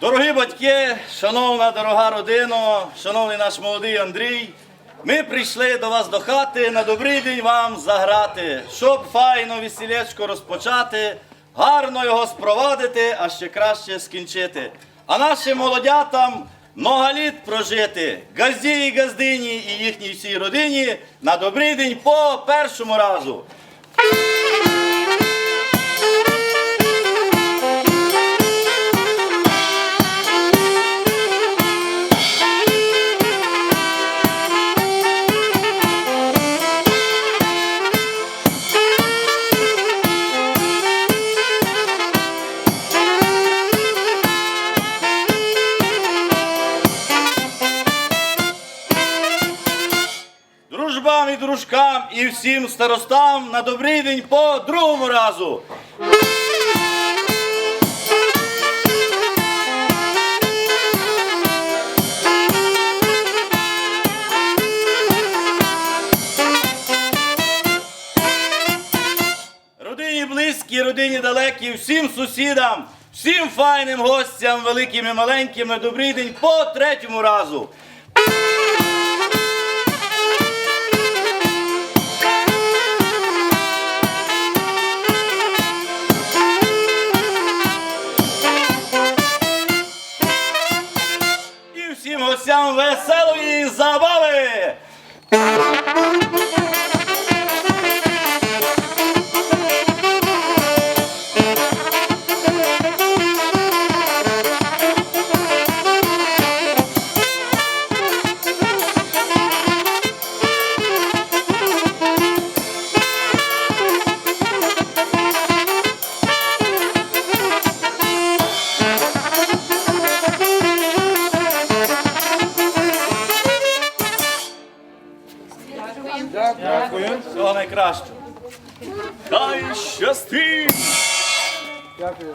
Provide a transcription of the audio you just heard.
Дорогі батьки, шановна дорога родина, шановний наш молодий Андрій, ми прийшли до вас до хати на добрий день вам заграти, щоб файно весілечко розпочати, гарно його спровадити, а ще краще скінчити. А нашим молодятам много літ прожити, газді і газдині і їхній всій родині на добрий день по першому разу. Дружбам і дружкам і всім старостам на добрий день по другому разу. Родині близькі, родині далекі, всім сусідам, всім файним гостям, великим і маленьким на добрий день по третьому разу. Всім гостям веселої забави! Дякую. Всього найкращого. Дай щастить! Дякую.